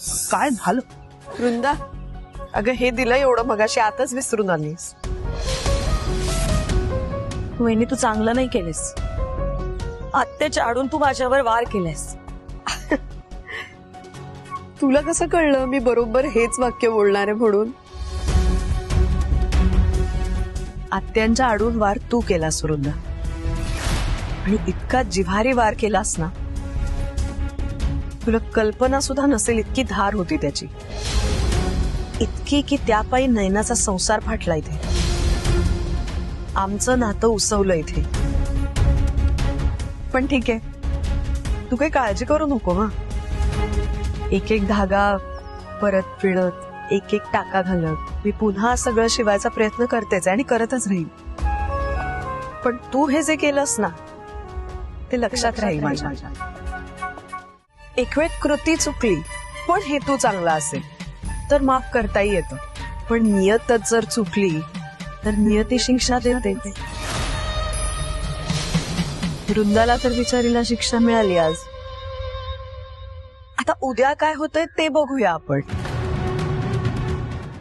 काय झालं? वृंदा अगं हे दिलं एवढं मगाशी आताच विसरून आलीस. वहिनी तू चांगलं नाही केलेस. आत्याच्या आडून तू माझ्यावर वार केलेस. तुला कसं कळलं मी बरोबर हेच वाक्य बोलणार आहे म्हणून? आत्यांच्या आडून वार तू केलास वृंदा. आणि इतका जिव्हारी वार केलास ना तुला कल्पना सुद्धा नसेल इतकी धार होती त्याची. इतकी की त्यापायी नयनाचा संसार फाटला इथे. आमचं नातं उसवलं इथे. पण ठीक आहे. तू काही काळजी करू नको हा. एक एक धागा परत पिळत एक एक टाका घालत मी पुन्हा सगळं शिवायचा प्रयत्न करतेच आणि करतच राहील पण तू हे जे केलंस ना ते लक्षात राहील माझ्या. एक वेळ कृती चुकली पण हेतू चांगला असेल. तर माफ करताही येतं. पण नियतच जर चुकली तर नियती शिक्षा देते. वृंदाला तर विचारीला शिक्षा मिळाली आज. आता उद्या काय होतंय ते बघूया आपण.